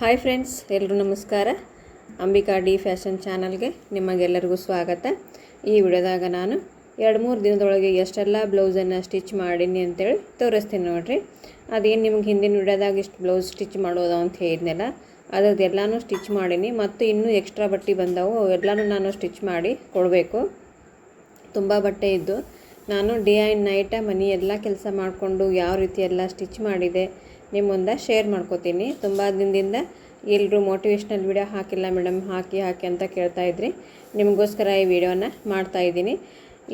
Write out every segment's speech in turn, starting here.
Hi friends ಎಲ್ಲರೂ ನಮಸ್ಕಾರ. Ambika D fashion ಚಾನಲ್ಗೆ ನಿಮಗೆಲ್ಲರಿಗೂ ಸ್ವಾಗತ. ಈ ವಿಡಿಯೋದಾಗ ನಾನು ಎರಡು ಮೂರು ದಿನದೊಳಗೆ ಎಷ್ಟೆಲ್ಲ ಬ್ಲೌಸನ್ನು ಸ್ಟಿಚ್ ಮಾಡೀನಿ ಅಂತೇಳಿ ತೋರಿಸ್ತೀನಿ ನೋಡಿರಿ. ಅದೇನು ನಿಮ್ಗೆ ಹಿಂದಿನ ವಿಡಿಯೋದಾಗ ಇಷ್ಟು ಬ್ಲೌಸ್ ಸ್ಟಿಚ್ ಮಾಡೋದು ಅಂತ ಹೇಳಿದ್ನಲ್ಲ ಅದ್ರದ್ದು ಎಲ್ಲನೂ ಸ್ಟಿಚ್ ಮಾಡೀನಿ. ಮತ್ತು ಇನ್ನೂ ಎಕ್ಸ್ಟ್ರಾ ಬಟ್ಟೆ ಬಂದವು, ಅವೆಲ್ಲನೂ ನಾನು ಸ್ಟಿಚ್ ಮಾಡಿ ಕೊಡಬೇಕು. ತುಂಬ ಬಟ್ಟೆ ಇದ್ದು ನಾನು ಡೇ ಆ್ಯಂಡ್ ನೈಟ ಮನೆ ಎಲ್ಲ ಕೆಲಸ ಮಾಡಿಕೊಂಡು ಯಾವ ರೀತಿ ಎಲ್ಲ ಸ್ಟಿಚ್ ಮಾಡಿದೆ ನಿಮ್ಮ ಮುಂದೆ ಶೇರ್ ಮಾಡ್ಕೋತೀನಿ. ತುಂಬ ದಿನದಿಂದ ಎಲ್ಲರೂ ಮೋಟಿವೇಶ್ನಲ್ ವಿಡಿಯೋ ಹಾಕಿಲ್ಲ ಮೇಡಮ್ ಹಾಕಿ ಹಾಕಿ ಅಂತ ಕೇಳ್ತಾ ಇದ್ರಿ. ನಿಮಗೋಸ್ಕರ ಈ ವಿಡಿಯೋನ ಮಾಡ್ತಾ ಇದ್ದೀನಿ.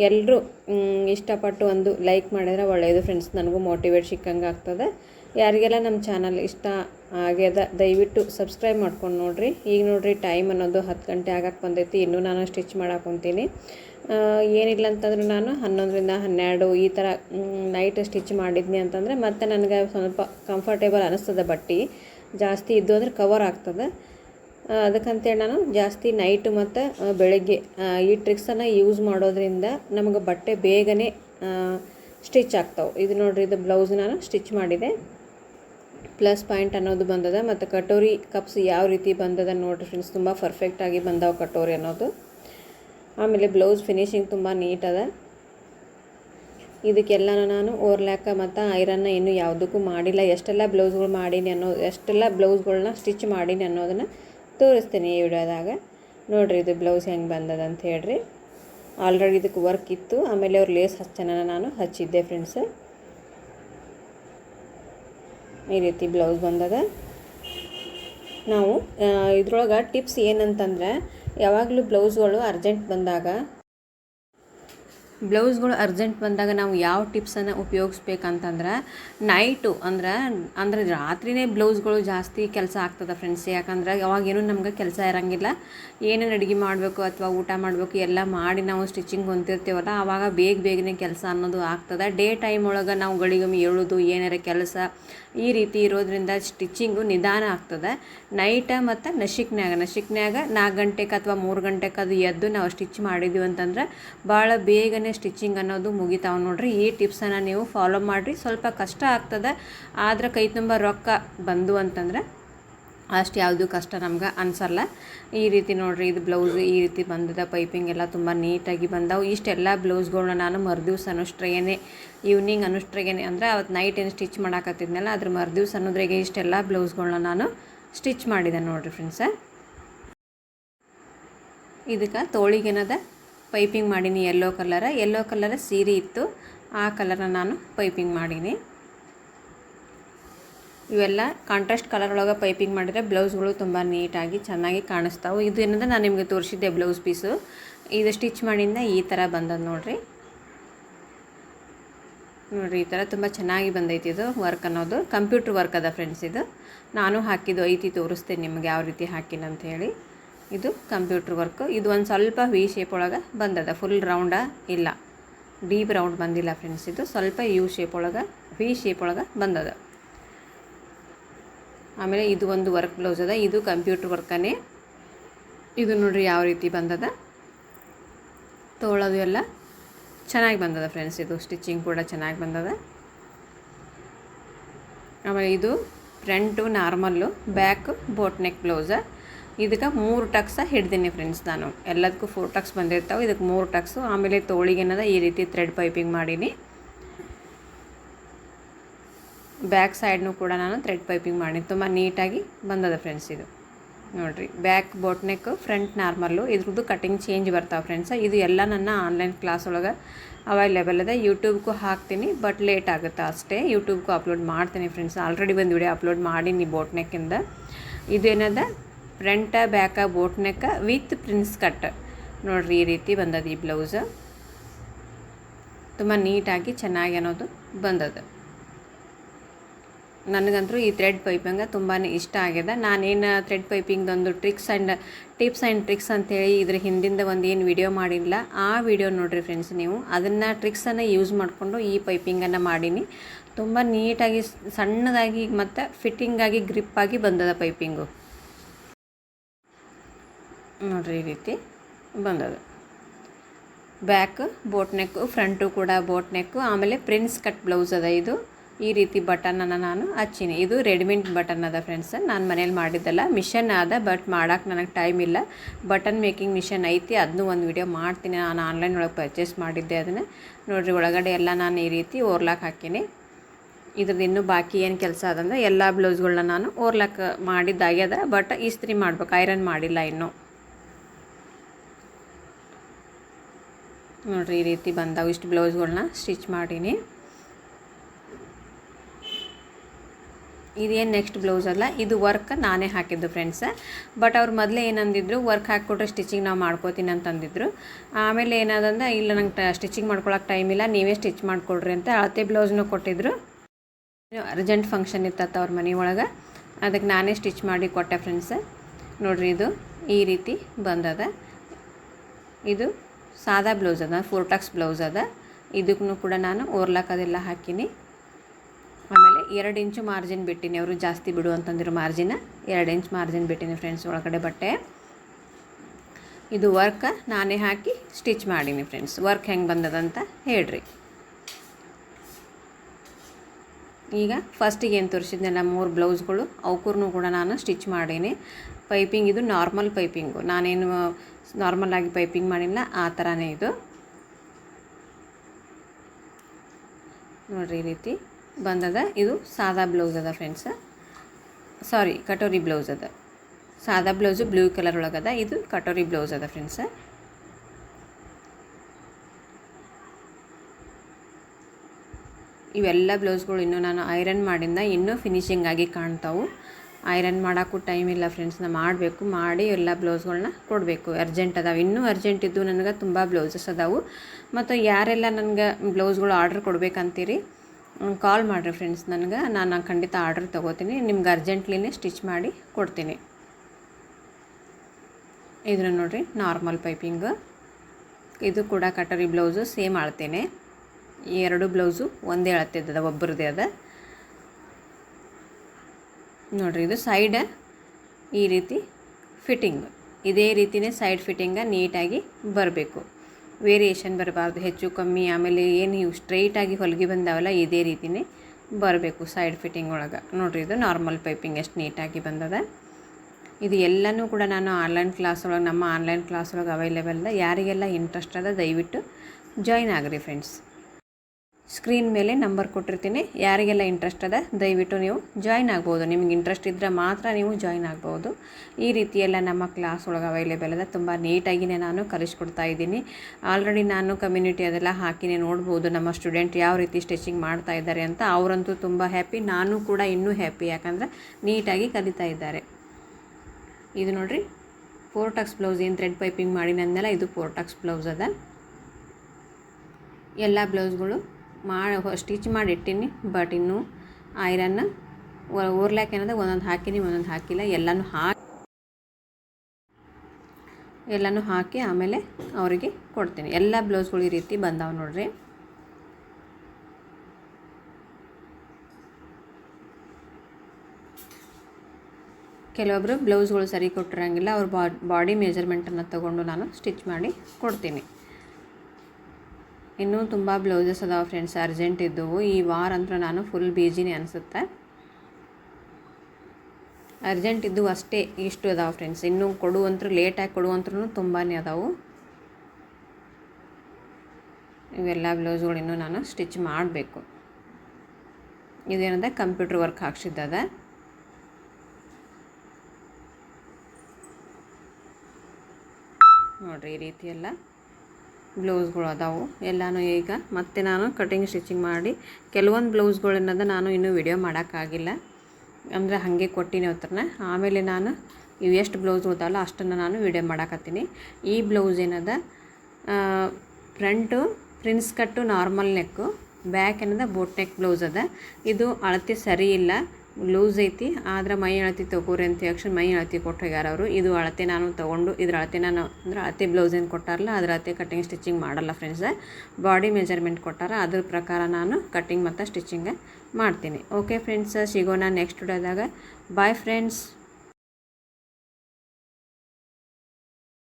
ಎಲ್ಲರೂ ಇಷ್ಟಪಟ್ಟು ಒಂದು ಲೈಕ್ ಮಾಡಿದ್ರೆ ಒಳ್ಳೆಯದು ಫ್ರೆಂಡ್ಸ್ ನನಗೂ ಮೋಟಿವೇಟ್ ಸಿಕ್ಕಂಗೆ ಆಗ್ತದೆ. ಯಾರಿಗೆಲ್ಲ ನಮ್ಮ ಚಾನಲ್ ಇಷ್ಟ ಆಗ್ಯದ, ದಯವಿಟ್ಟು ಸಬ್ಸ್ಕ್ರೈಬ್ ಮಾಡ್ಕೊಂಡು ನೋಡಿರಿ. ಈಗ ನೋಡಿರಿ ಟೈಮ್ ಅನ್ನೋದು ಹತ್ತು ಗಂಟೆ ಆಗಕ್ಕೆ ಬಂದೈತಿ. ಇನ್ನೂ ನಾನು ಸ್ಟಿಚ್ ಮಾಡಾಕೊಂತೀನಿ ಏನಿಲ್ಲ ಅಂತಂದ್ರೆ ನಾನು ಹನ್ನೊಂದರಿಂದ ಹನ್ನೆರಡು ಈ ಥರ ನೈಟ್ ಸ್ಟಿಚ್ ಮಾಡಿದ್ನಿ ಅಂತಂದರೆ ಮತ್ತೆ ನನಗೆ ಸ್ವಲ್ಪ ಕಂಫರ್ಟೇಬಲ್ ಅನಿಸ್ತದೆ ಬಟ್ಟೆ. ಜಾಸ್ತಿ ಇದ್ದು ಅಂದ್ರೆ ಕವರ್ ಆಗ್ತದೆ. ಅದಕ್ಕಂತೇಳಿ ನಾನು ಜಾಸ್ತಿ ನೈಟು ಮತ್ತು ಬೆಳಗ್ಗೆ ಈ ಟ್ರಿಕ್ಸನ್ನು ಯೂಸ್ ಮಾಡೋದ್ರಿಂದ ನಮಗೆ ಬಟ್ಟೆ ಬೇಗನೆ ಸ್ಟಿಚ್ ಆಗ್ತಾವೆ. ಇದು ನೋಡ್ರಿ, ಇದು ಬ್ಲೌಸ್ ನಾನು ಸ್ಟಿಚ್ ಮಾಡಿದೆ. ಪ್ಲಸ್ ಪಾಯಿಂಟ್ ಅನ್ನೋದು ಬಂದದ. ಮತ್ತು ಕಟೋರಿ ಕಪ್ಸ್ ಯಾವ ರೀತಿ ಬಂದದ ನೋಡಿರಿ ಫ್ರೆಂಡ್ಸ್ ತುಂಬ ಪರ್ಫೆಕ್ಟಾಗಿ ಬಂದವು ಕಟೋರಿ ಅನ್ನೋದು. ಆಮೇಲೆ ಬ್ಲೌಸ್ ಫಿನಿಶಿಂಗ್ ತುಂಬ ನೀಟ್ ಅದ. ಇದಕ್ಕೆಲ್ಲ ನಾನು ಓರ್ಲ್ಯಾಕ ಮತ್ತು ಐರನ್ನ ಇನ್ನೂ ಯಾವುದಕ್ಕೂ ಮಾಡಿಲ್ಲ. ಎಷ್ಟೆಲ್ಲ ಬ್ಲೌಸ್ಗಳು ಮಾಡೀನಿ ಅನ್ನೋ, ಎಷ್ಟೆಲ್ಲ ಬ್ಲೌಸ್ಗಳನ್ನ ಸ್ಟಿಚ್ ಮಾಡೀನಿ ಅನ್ನೋದನ್ನು ತೋರಿಸ್ತೀನಿ ಈ ವಿಡಿಯೋದಾಗ. ನೋಡಿರಿ ಇದು ಬ್ಲೌಸ್ ಹೆಂಗೆ ಬಂದದ ಅಂತ ಹೇಳ್ರಿ. ಆಲ್ರೆಡಿ ಇದಕ್ಕೆ ವರ್ಕ್ ಇತ್ತು. ಆಮೇಲೆ ಅವ್ರು ಲೇಸ್ ಹಚ್ಚನ ನಾನು ಹಚ್ಚಿದ್ದೆ ಫ್ರೆಂಡ್ಸ್. ಈ ರೀತಿ ಬ್ಲೌಸ್ ಬಂದದ. ನಾವು ಇದ್ರೊಳಗೆ ಟಿಪ್ಸ್ ಏನಂತಂದ್ರೆ ಯಾವಾಗಲೂ ಬ್ಲೌಸ್ಗಳು ಅರ್ಜೆಂಟ್ ಬಂದಾಗ ಬ್ಲೌಸ್ಗಳು ಅರ್ಜೆಂಟ್ ಬಂದಾಗ ನಾವು ಯಾವ ಟಿಪ್ಸನ್ನು ಉಪಯೋಗಿಸ್ಬೇಕಂತಂದ್ರೆ ನೈಟು ಅಂದ್ರೆ ಅಂದ್ರೆ ರಾತ್ರಿನೇ ಬ್ಲೌಸ್ಗಳು ಜಾಸ್ತಿ ಕೆಲಸ ಆಗ್ತದೆ ಫ್ರೆಂಡ್ಸ್ ಯಾಕಂದ್ರೆ ಅವಾಗೇನು ನಮ್ಗೆ ಕೆಲಸ ಇರೋಂಗಿಲ್ಲ. ಏನೇನು ಅಡುಗೆ ಮಾಡಬೇಕು ಅಥವಾ ಊಟ ಮಾಡಬೇಕು ಎಲ್ಲ ಮಾಡಿ ನಾವು ಸ್ಟಿಚಿಂಗ್ ಹೊಂತಿರ್ತೀವಲ್ಲ ಆವಾಗ ಬೇಗ ಬೇಗನೆ ಕೆಲಸ ಅನ್ನೋದು ಆಗ್ತದೆ. ಡೇ ಟೈಮ್ ಒಳಗೆ ನಾವು ಗಳಿಗೊಮ್ಮೆ ಏಳೋದು ಏನಾರ ಕೆಲಸ ಈ ರೀತಿ ಇರೋದ್ರಿಂದ ಸ್ಟಿಚಿಂಗು ನಿಧಾನ ಆಗ್ತದೆ. ನೈಟ ಮತ್ತು ನಶಿಕ್ನ್ಯಾಗ ನಶಿಕ್ನ್ಯಾಗ ನಾಲ್ಕು ಗಂಟೆಗೆ ಅಥವಾ ಮೂರು ಗಂಟೆಗೆ ಅದು ಎದ್ದು ನಾವು ಸ್ಟಿಚ್ ಮಾಡಿದ್ವಿ ಅಂತಂದ್ರೆ ಭಾಳ ಬೇಗನೆ ಸ್ಟಿಚಿಂಗ್ ಅನ್ನೋದು ಮುಗಿತಾವೆ ನೋಡ್ರಿ. ಈ ಟಿಪ್ಸನ್ನು ನೀವು ಫಾಲೋ ಮಾಡಿರಿ. ಸ್ವಲ್ಪ ಕಷ್ಟ ಆಗ್ತದೆ, ಆದ್ರೆ ಕೈ ತುಂಬ ರೊಕ್ಕ ಬಂದು ಅಂತಂದ್ರೆ ಅಷ್ಟು ಯಾವುದು ಕಷ್ಟ ನಮ್ಗೆ ಅನ್ಸಲ್ಲ. ಈ ರೀತಿ ನೋಡಿರಿ, ಇದು ಬ್ಲೌಸ್ ಈ ರೀತಿ ಬಂದದ, ಪೈಪಿಂಗ್ ಎಲ್ಲ ತುಂಬ ನೀಟಾಗಿ ಬಂದವು. ಇಷ್ಟೆಲ್ಲ ಬ್ಲೌಸ್ಗಳನ್ನ ನಾನು ಮರುದಿವ್ಸ ಅನ್ನೋಷ್ಟ್ರಾಗೇನೆ ಈವ್ನಿಂಗ್ ಅನ್ನೋಷ್ಟ್ರಾಗೇನೆ ಅಂದರೆ ಅವತ್ತು ನೈಟ್ ಏನು ಸ್ಟಿಚ್ ಮಾಡಾಕತ್ತಿದ್ನಲ್ಲ, ಅದ್ರ ಮರುದಿವ್ಸ ಅನ್ನೋದ್ರಾಗೆ ಇಷ್ಟೆಲ್ಲ ಬ್ಲೌಸ್ಗಳನ್ನ ನಾನು ಸ್ಟಿಚ್ ಮಾಡಿದೆ ನೋಡಿರಿ ಫ್ರೆಂಡ್ಸ ಇದಕ್ಕೆ ತೋಳಿಗೇನದ? ಪೈಪಿಂಗ್ ಮಾಡೀನಿ ಯೆಲ್ಲೋ ಕಲರ ಯೆಲ್ಲೋ ಕಲರ ಸೀರೆ ಇತ್ತು. ಆ ಕಲರ್ನ ನಾನು ಪೈಪಿಂಗ್ ಮಾಡೀನಿ. ಇವೆಲ್ಲ ಕಾಂಟ್ರಾಸ್ಟ್ ಕಲರ್ ಒಳಗೆ ಪೈಪಿಂಗ್ ಮಾಡಿದರೆ ಬ್ಲೌಸ್ಗಳು ತುಂಬ ನೀಟಾಗಿ ಚೆನ್ನಾಗಿ ಕಾಣಿಸ್ತಾವೆ. ಇದು ಏನಂದ್ರೆ ನಾನು ನಿಮಗೆ ತೋರಿಸಿದ್ದೆ ಬ್ಲೌಸ್ ಪೀಸು ಇದು ಸ್ಟಿಚ್ ಮಾಡಿಂದ ಈ ಥರ ಬಂದದ ನೋಡಿರಿ. ನೋಡಿರಿ, ಈ ಥರ ತುಂಬ ಚೆನ್ನಾಗಿ ಬಂದೈತಿ ಇದು ವರ್ಕ್ ಅನ್ನೋದು. ಕಂಪ್ಯೂಟ್ರ್ ವರ್ಕ್ ಅದ ಫ್ರೆಂಡ್ಸ್ ಇದು. ನಾನು ಹಾಕಿದ್ದು ಐತಿ ತೋರಿಸ್ತೇನೆ ನಿಮ್ಗೆ ಯಾವ ರೀತಿ ಹಾಕಿನ ಅಂತ ಹೇಳಿ. ಇದು ಕಂಪ್ಯೂಟ್ರ್ ವರ್ಕ್ ಇದು ಒಂದು ಸ್ವಲ್ಪ ವಿ ಶೇಪ್ ಒಳಗೆ ಬಂದದ. ಫುಲ್ ರೌಂಡ ಇಲ್ಲ. ಡೀಪ್ ರೌಂಡ್ ಬಂದಿಲ್ಲ ಫ್ರೆಂಡ್ಸ್ ಇದು ಸ್ವಲ್ಪ ಯು ಶೇಪ್ ಒಳಗೆ ವಿ ಶೇಪ್ ಒಳಗೆ ಬಂದದ. ಆಮೇಲೆ ಇದು ಒಂದು ವರ್ಕ್ ಬ್ಲೌಸ್ ಅದ. ಇದು ಕಂಪ್ಯೂಟ್ರ್ ವರ್ಕನೇ ಇದು ನೋಡ್ರಿ ಯಾವ ರೀತಿ ಬಂದದ. ತೋಳೋದು ಎಲ್ಲ ಚೆನ್ನಾಗಿ ಬಂದದ ಫ್ರೆಂಡ್ಸ್ ಇದು ಸ್ಟಿಚಿಂಗ್ ಕೂಡ ಚೆನ್ನಾಗಿ ಬಂದದ. ಆಮೇಲೆ ಇದು front normal back boat neck blouse ಇದಕ್ಕೆ ಮೂರು ಟಕ್ಸ ಹಿಡ್ದೀನಿ ಫ್ರೆಂಡ್ಸ್ ನಾನು. ಎಲ್ಲದಕ್ಕೂ ಫೋರ್ ಟಕ್ಸ್ ಬಂದಿರ್ತಾವೆ, ಇದಕ್ಕೆ ಮೂರು ಟಕ್ಸು. ಆಮೇಲೆ ತೋಳಿಗೇನದ ಈ ರೀತಿ ಥ್ರೆಡ್ ಪೈಪಿಂಗ್ ಮಾಡೀನಿ. ಬ್ಯಾಕ್ ಸೈಡ್ನು ಕೂಡ ನಾನು ಥ್ರೆಡ್ ಪೈಪಿಂಗ್ ಮಾಡೀನಿ. ತುಂಬ ನೀಟಾಗಿ ಬಂದದ ಫ್ರೆಂಡ್ಸ್ ಇದು. ನೋಡಿರಿ back boat neck front normal ಇದ್ರದ್ದು ಕಟಿಂಗ್ ಚೇಂಜ್ ಬರ್ತಾವೆ ಫ್ರೆಂಡ್ಸ್ ಇದು ಎಲ್ಲ ನನ್ನ ಆನ್ಲೈನ್ ಕ್ಲಾಸ್ ಒಳಗೆ ಅವೈಲೇಬಲ್ ಇದೆ ಯೂಟ್ಯೂಬ್ಗೂ ಹಾಕ್ತೀನಿ ಬಟ್ ಲೇಟ್ ಆಗುತ್ತೆ ಅಷ್ಟೇ. ಯೂಟ್ಯೂಬ್ಗೂ ಅಪ್ಲೋಡ್ ಮಾಡ್ತೀನಿ ಫ್ರೆಂಡ್ಸ್ ಆಲ್ರೆಡಿ ಒಂದು ವಿಡಿಯೋ ಅಪ್ಲೋಡ್ ಮಾಡೀನಿ ಬೋಟ್ನೆಕ್ಕಿಂದ ಇದು. ಇದೇನದ? Front, back, boat neck, with prince cut. ನೋಡ್ರಿ ಈ ರೀತಿ ಬಂದದ ಈ ಬ್ಲೌಸ್. ತುಂಬ ನೀಟಾಗಿ ಚೆನ್ನಾಗಿ ಅನ್ನೋದು ಬಂದದ. ನನಗಂತೂ ಈ ಥ್ರೆಡ್ ಪೈಪಿಂಗ ತುಂಬಾ ಇಷ್ಟ ಆಗ್ಯದ. ನಾನೇನು thread ಪೈಪಿಂಗ್ದೊಂದು tricks and tips and tricks ಅಂತೇಳಿ ಇದ್ರ ಹಿಂದಿಂದ ಒಂದು ಏನು ವಿಡಿಯೋ ಮಾಡಿಲ್ಲ. ಆ ವಿಡಿಯೋ ನೋಡಿರಿ ಫ್ರೆಂಡ್ಸ್ ನೀವು. ಅದನ್ನು ಟ್ರಿಕ್ಸನ್ನು ಯೂಸ್ ಮಾಡಿಕೊಂಡು ಈ ಪೈಪಿಂಗನ್ನು ಮಾಡೀನಿ. ತುಂಬ ನೀಟಾಗಿ ಸಣ್ಣದಾಗಿ ಮತ್ತು ಫಿಟ್ಟಿಂಗಾಗಿ ಗ್ರಿಪ್ಪಾಗಿ ಬಂದದ ಪೈಪಿಂಗು ನೋಡ್ರಿ ಈ ರೀತಿ ಬಂದದ. ಬ್ಯಾಕ್ ಬೋಟ್ ನೆಕ್ಕು ಫ್ರಂಟು ಕೂಡ ಬೋಟ್ ನೆಕ್ಕು ಆಮೇಲೆ ಪ್ರಿನ್ಸ್ ಕಟ್ ಬ್ಲೌಸ್ ಅದ ಇದು. ಈ ರೀತಿ ಬಟನನ್ನು ನಾನು ಹಚ್ಚೀನಿ. ಇದು ರೆಡಿಮೇಡ್ ಬಟನ್ ಅದ ಫ್ರೆಂಡ್ಸ್ ನಾನು ಮನೇಲಿ ಮಾಡಿದ್ದಲ್ಲ ಮಿಷನ್ ಅದ ಬಟ್ ಮಾಡೋಕ್ಕೆ ನನಗೆ ಟೈಮ್ ಇಲ್ಲ. ಬಟನ್ ಮೇಕಿಂಗ್ ಮಿಷನ್ ಐತಿ ಅದನ್ನೂ ಒಂದು ವಿಡಿಯೋ ಮಾಡ್ತೀನಿ. ನಾನು ಆನ್ಲೈನ್ ಒಳಗೆ ಪರ್ಚೇಸ್ ಮಾಡಿದ್ದೆ ಅದನ್ನು. ನೋಡಿರಿ ಒಳಗಡೆ ಎಲ್ಲ ನಾನು ಈ ರೀತಿ ಓರ್ಲಾಕ್ ಹಾಕೀನಿ. ಇದ್ರದ್ದು ಇನ್ನೂ ಬಾಕಿ ಏನು ಕೆಲಸ ಅದಂದ್ರೆ ಎಲ್ಲ ಬ್ಲೌಸ್ಗಳನ್ನ ನಾನು ಓರ್ಲಾಕ್ ಮಾಡಿದ್ದಾಗ್ಯದ ಬಟ್ ಇಸ್ತ್ರಿ ಮಾಡ್ಬೇಕು. ಐರನ್ ಮಾಡಿಲ್ಲ ಇನ್ನೂ. ನೋಡಿರಿ ಈ ರೀತಿ ಬಂದಾವು. ಇಷ್ಟು ಬ್ಲೌಸ್ಗಳನ್ನ ಸ್ಟಿಚ್ ಮಾಡೀನಿ. ಇದೇನು ನೆಕ್ಸ್ಟ್ ಬ್ಲೌಸ್ ಅಲ್ಲ, ಇದು ವರ್ಕ್ ನಾನೇ ಹಾಕಿದ್ದು ಫ್ರೆಂಡ್ಸ್ ಬಟ್ ಅವ್ರು ಮೊದಲೇ ಏನಂದಿದ್ರು ವರ್ಕ್ ಹಾಕ್ಕೊಟ್ರೆ ಸ್ಟಿಚಿಂಗ್ ನಾವು ಮಾಡ್ಕೋತೀನಿ ಅಂತಂದಿದ್ರು. ಆಮೇಲೆ ಏನಾದಂದ್ರೆ, ಇಲ್ಲ ನಂಗೆ ಸ್ಟಿಚಿಂಗ್ ಮಾಡ್ಕೊಳಕ್ಕೆ ಟೈಮ್ ಇಲ್ಲ, ನೀವೇ ಸ್ಟಿಚ್ ಮಾಡಿಕೊಡ್ರಿ ಅಂತ ಅಳತೆ ಬ್ಲೌಸ್ನೂ ಕೊಟ್ಟಿದ್ರು. ಅರ್ಜೆಂಟ್ ಫಂಕ್ಷನ್ ಇತ್ತತ್ತ ಅವ್ರ ಮನೆ ಒಳಗೆ. ಅದಕ್ಕೆ ನಾನೇ ಸ್ಟಿಚ್ ಮಾಡಿ ಕೊಟ್ಟೆ ಫ್ರೆಂಡ್ಸ್ ನೋಡಿರಿ ಇದು ಈ ರೀತಿ ಬಂದದ. ಇದು ಸಾದಾ ಬ್ಲೌಸ್ ಅದ ಫೋರ್ ಟಕ್ಸ್ ಬ್ಲೌಸ್ ಅದ. ಇದಕ್ಕೂ ಕೂಡ ನಾನು ಓರ್ಲಾಕ್ ಅದೆಲ್ಲ ಹಾಕೀನಿ. ಆಮೇಲೆ ಎರಡು ಇಂಚು ಮಾರ್ಜಿನ್ ಬಿಟ್ಟಿನಿ. ಅವರು ಜಾಸ್ತಿ ಬಿಡು ಅಂತಂದಿರೋ ಮಾರ್ಜಿನ ಎರಡು ಇಂಚ್ ಮಾರ್ಜಿನ್ ಬಿಟ್ಟಿನಿ ಫ್ರೆಂಡ್ಸ್ ಒಳಗಡೆ ಬಟ್ಟೆ. ಇದು ವರ್ಕ್ ನಾನೇ ಹಾಕಿ ಸ್ಟಿಚ್ ಮಾಡೀನಿ ಫ್ರೆಂಡ್ಸ್ ವರ್ಕ್ ಹೆಂಗೆ ಬಂದದಂತ ಹೇಳ್ರಿ. ಈಗ ಫಸ್ಟಿಗೆ ಏನು ತೋರಿಸಿದ್ನಲ್ಲ ಮೂರು ಬ್ಲೌಸ್ಗಳು ಅವಕ್ಕೂ ಕೂಡ ನಾನು ಸ್ಟಿಚ್ ಮಾಡೀನಿ. ಪೈಪಿಂಗ್ ಇದು ನಾರ್ಮಲ್ ಪೈಪಿಂಗು ನಾನೇನು ನಾರ್ಮಲ್ ಆಗಿ ಪೈಪಿಂಗ್ ಮಾಡಿಲ್ಲ, ಆ ಥರನೇ ಇದು. ನೋಡಿರಿ ಈ ರೀತಿ ಬಂದದ. ಇದು ಸಾದಾ ಬ್ಲೌಸ್ ಅದ ಫ್ರೆಂಡ್ಸ್. ಸಾರಿ, ಕಟೋರಿ ಬ್ಲೌಸ್ ಅದ. ಸಾದಾ ಬ್ಲೌಸು ಬ್ಲೂ ಕಲರ್ ಒಳಗದ ಇದು ಕಟೋರಿ ಬ್ಲೌಸ್ ಅದ ಫ್ರೆಂಡ್ಸ್. ಇವೆಲ್ಲ ಬ್ಲೌಸ್ಗಳು ಇನ್ನೂ ನಾನು ಐರನ್ ಮಾಡಿಂದ ಇನ್ನೂ ಫಿನಿಶಿಂಗ್ ಆಗಿ ಕಾಣ್ತಾವು. ಐರನ್ ಮಾಡೋಕ್ಕೂ ಟೈಮ್ ಇಲ್ಲ ಫ್ರೆಂಡ್ಸ್ ನಾ ಮಾಡಬೇಕು. ಮಾಡಿ ಎಲ್ಲ ಬ್ಲೌಸ್ಗಳನ್ನ ಕೊಡಬೇಕು. ಅರ್ಜೆಂಟ್ ಅದಾವೆ. ಇನ್ನೂ ಅರ್ಜೆಂಟ್ ಇದ್ದು ನನಗೆ ತುಂಬ ಬ್ಲೌಸಸ್ ಅದಾವು. ಮತ್ತು ಯಾರೆಲ್ಲ ನನಗೆ ಬ್ಲೌಸ್ಗಳು ಆರ್ಡ್ರ್ ಕೊಡ್ಬೇಕಂತೀರಿ ಕಾಲ್ ಮಾಡಿರಿ ಫ್ರೆಂಡ್ಸ್ ನನಗೆ. ನಾನು ಖಂಡಿತ ಆರ್ಡ್ರ್ ತೊಗೋತೀನಿ. ನಿಮ್ಗೆ ಅರ್ಜೆಂಟ್ಲಿನೇ ಸ್ಟಿಚ್ ಮಾಡಿ ಕೊಡ್ತೀನಿ. ಇದನ್ನ ನೋಡಿರಿ ನಾರ್ಮಲ್ ಪೈಪಿಂಗ್ ಇದು ಕೂಡ ಕಟರಿ ಬ್ಲೌಸು ಸೇಮ್ ಅಳ್ತೇನೆ. ಎರಡು ಬ್ಲೌಸು ಒಂದೇ ಅಳತೆದ ಒಬ್ಬರದೇ ಅದ. ನೋಡಿರಿ, ಇದು ಸೈಡ ಈ ರೀತಿ ಫಿಟ್ಟಿಂಗ್ ಇದೇ ರೀತಿಯೇ ಸೈಡ್ ಫಿಟ್ಟಿಂಗ ನೀಟಾಗಿ ಬರಬೇಕು. ವೇರಿಯೇಷನ್ ಬರಬಾರ್ದು, ಹೆಚ್ಚು, ಕಮ್ಮಿ, ಆಮೇಲೆ ಏನು ಇವು ಸ್ಟ್ರೈಟಾಗಿ ಹೊಲಿಗೆ ಬಂದಾವಲ್ಲ, ಇದೇ ರೀತಿಯೇ ಬರಬೇಕು ಸೈಡ್ ಫಿಟ್ಟಿಂಗ್ ಒಳಗೆ. ನೋಡಿರಿ, ಇದು ನಾರ್ಮಲ್ ಪೈಪಿಂಗ್ ಎಷ್ಟು ನೀಟಾಗಿ ಬಂದದ. ಇದು ಎಲ್ಲನೂ ಕೂಡ ನಾನು ಆನ್ಲೈನ್ ಕ್ಲಾಸ್ ಒಳಗೆ, ನಮ್ಮ ಆನ್ಲೈನ್ ಕ್ಲಾಸ್ ಒಳಗೆ ಅವೈಲೇಬಲ್ ಅದ ಯಾರಿಗೆಲ್ಲ ಇಂಟ್ರೆಸ್ಟ್ ಅದ, ದಯವಿಟ್ಟು ಜಾಯ್ನ್ ಆಗಿರಿ ಫ್ರೆಂಡ್ಸ್ ಸ್ಕ್ರೀನ್ ಮೇಲೆ ನಂಬರ್ ಕೊಟ್ಟಿರ್ತೀನಿ. ಯಾರಿಗೆಲ್ಲ ಇಂಟ್ರೆಸ್ಟ್ ಅದ, ದಯವಿಟ್ಟು ನೀವು ಜಾಯ್ನ್ ಆಗ್ಬೋದು. ನಿಮ್ಗೆ ಇಂಟ್ರೆಸ್ಟ್ ಇದ್ದರೆ ಮಾತ್ರ ನೀವು ಜಾಯ್ನ್ ಆಗ್ಬೋದು. ಈ ರೀತಿಯೆಲ್ಲ ನಮ್ಮ ಕ್ಲಾಸ್ ಒಳಗೆ ಅವೈಲೇಬಲ್ ಅದ. ತುಂಬ ನೀಟಾಗಿನೇ ನಾನು ಕಲಿಸ್ಕೊಡ್ತಾ ಇದ್ದೀನಿ. ಆಲ್ರೆಡಿ ನಾನು ಕಮ್ಯುನಿಟಿ ಅದೆಲ್ಲ ಹಾಕಿನೇ ನೋಡ್ಬೋದು. ನಮ್ಮ ಸ್ಟೂಡೆಂಟ್ ಯಾವ ರೀತಿ ಸ್ಟಿಚಿಂಗ್ ಮಾಡ್ತಾ ಇದ್ದಾರೆ ಅಂತ ಅವರಂತೂ ತುಂಬ ಹ್ಯಾಪಿ ನಾನು ಕೂಡ ಇನ್ನೂ ಹ್ಯಾಪಿ ಯಾಕಂದರೆ ನೀಟಾಗಿ ಕಲಿತಾ ಇದ್ದಾರೆ. ಇದು ನೋಡಿರಿ ಪೋರ್ಟಕ್ಸ್ ಬ್ಲೌಸ್ ಏನು ಥ್ರೆಡ್ ಪೈಪಿಂಗ್ ಮಾಡಿ ನನ್ನೆಲ್ಲ ಇದು ಫೋರ್ಟಾಕ್ಸ್ ಬ್ಲೌಸ್ ಅದ. ಎಲ್ಲ ಬ್ಲೌಸ್ಗಳು ಮಾಡಿ ಸ್ಟಿಚ್ ಮಾಡಿ ಇಟ್ಟೀನಿ ಬಟ್ ಇನ್ನೂ ಐರನ್ನ ಓರ್ಲಾಕ್ ಏನಂದ್ರೆ ಒಂದೊಂದು ಹಾಕಿನಿ, ಒಂದೊಂದು ಹಾಕಿಲ್ಲ, ಎಲ್ಲನೂ ಹಾಕಿ ಎಲ್ಲನೂ ಹಾಕಿ ಆಮೇಲೆ ಅವರಿಗೆ ಕೊಡ್ತೀನಿ. ಎಲ್ಲ ಬ್ಲೌಸ್ಗಳು ಈ ರೀತಿ ಬಂದಾವೆ ನೋಡ್ರಿ. ಕೆಲವೊಬ್ಬರು ಬ್ಲೌಸ್ಗಳು ಸರಿ ಕೊಟ್ಟಿರಂಗಿಲ್ಲ, ಅವ್ರ ಬಾಡಿ ಮೆಜರ್ಮೆಂಟನ್ನು ತಗೊಂಡು ನಾನು ಸ್ಟಿಚ್ ಮಾಡಿ ಕೊಡ್ತೀನಿ. ಇನ್ನೂ ತುಂಬ ಬ್ಲೌಸಸ್ ಅದಾವ ಫ್ರೆಂಡ್ಸ್, ಅರ್ಜೆಂಟ್ ಇದ್ದವು. ಈ ವಾರ ಅಂತೂ ನಾನು ಫುಲ್ ಬೀಜಿನೇ ಅನಿಸುತ್ತೆ. ಅರ್ಜೆಂಟ್ ಇದ್ದು ಅಷ್ಟೇ, ಇಷ್ಟು ಅದಾವ ಫ್ರೆಂಡ್ಸ್. ಇನ್ನೂ ಕೊಡುವಂತರೂ ಲೇಟಾಗಿ ಕೊಡುವಂತ್ರೂ ತುಂಬಾ ಅದಾವು. ಇವೆಲ್ಲ ಬ್ಲೌಸ್ಗಳು ಇನ್ನೂ ನಾನು ಸ್ಟಿಚ್ ಮಾಡಬೇಕು. ಇದೇನದ ಕಂಪ್ಯೂಟರ್ ವರ್ಕ್ ಹಾಕ್ಸಿದ್ದದ. ನೋಡಿರಿ ಈ ರೀತಿಯೆಲ್ಲ. ಬ್ಲೌಸ್ಗಳು ಅದಾವು. ಎಲ್ಲನೂ ಈಗ ಮತ್ತೆ ನಾನು ಕಟಿಂಗ್ ಸ್ಟಿಚಿಂಗ್ ಮಾಡಿ ಕೆಲವೊಂದು ಬ್ಲೌಸ್ಗಳು ಏನದ ನಾನು ಇನ್ನೂ ವಿಡಿಯೋ ಮಾಡೋಕ್ಕಾಗಿಲ್ಲ. ಅಂದರೆ ಹಾಗೆ ಕೊಟ್ಟಿನಿ ಅವ್ರನ್ನ ಆಮೇಲೆ ನಾನು ಇವು ಎಷ್ಟು ಬ್ಲೌಸ್ ಉಳ್ದಾವಲ್ಲ ಅಷ್ಟನ್ನು ನಾನು ವಿಡಿಯೋ ಮಾಡಾಕತ್ತೀನಿ. ಈ ಬ್ಲೌಸ್ ಏನದ? Front prince cut normal neck. Back ಏನದ? ಬೋಟ್ ನೆಕ್ ಬ್ಲೌಸ್ ಅದ. ಇದು ಅಳತೆ ಸರಿ ಇಲ್ಲ. ಲೂಸ್ ಐತಿ, ಆದ್ರೆ ಮೈ ಅಳತಿ ತಗೋರಿ ಅಂತ ತಕ್ಷಣ ಮೈ ಅಳತಿ ಕೊಟ್ಟು ಹೋಗ್ಯಾರ ಅವರು. ಇದು ಅಳತೆ ನಾನು ತೊಗೊಂಡು, ಇದ್ರ ಅಳತೆ ನಾನು ಅಂದ್ರೆ ಅಳತೆ ಬ್ಲೌಸ್ ಏನು ಕೊಟ್ಟಾರಲ್ಲ, ಅದ್ರ ಅಳತೆ ಕಟ್ಟಿಂಗ್ ಸ್ಟಿಚಿಂಗ್ ಮಾಡಲ್ಲ ಫ್ರೆಂಡ್ಸ್ ಬಾಡಿ ಮೆಜರ್ಮೆಂಟ್ ಕೊಟ್ಟಾರ, ಅದ್ರ ಪ್ರಕಾರ ನಾನು ಕಟ್ಟಿಂಗ್ ಮತ್ತು ಸ್ಟಿಚಿಂಗ್ ಮಾಡ್ತೀನಿ. ಓಕೆ ಫ್ರೆಂಡ್ಸ್ ಸಿಗೋಣ ನೆಕ್ಸ್ಟ್ ಡೇದಾಗ ಬಾಯ್ ಫ್ರೆಂಡ್ಸ್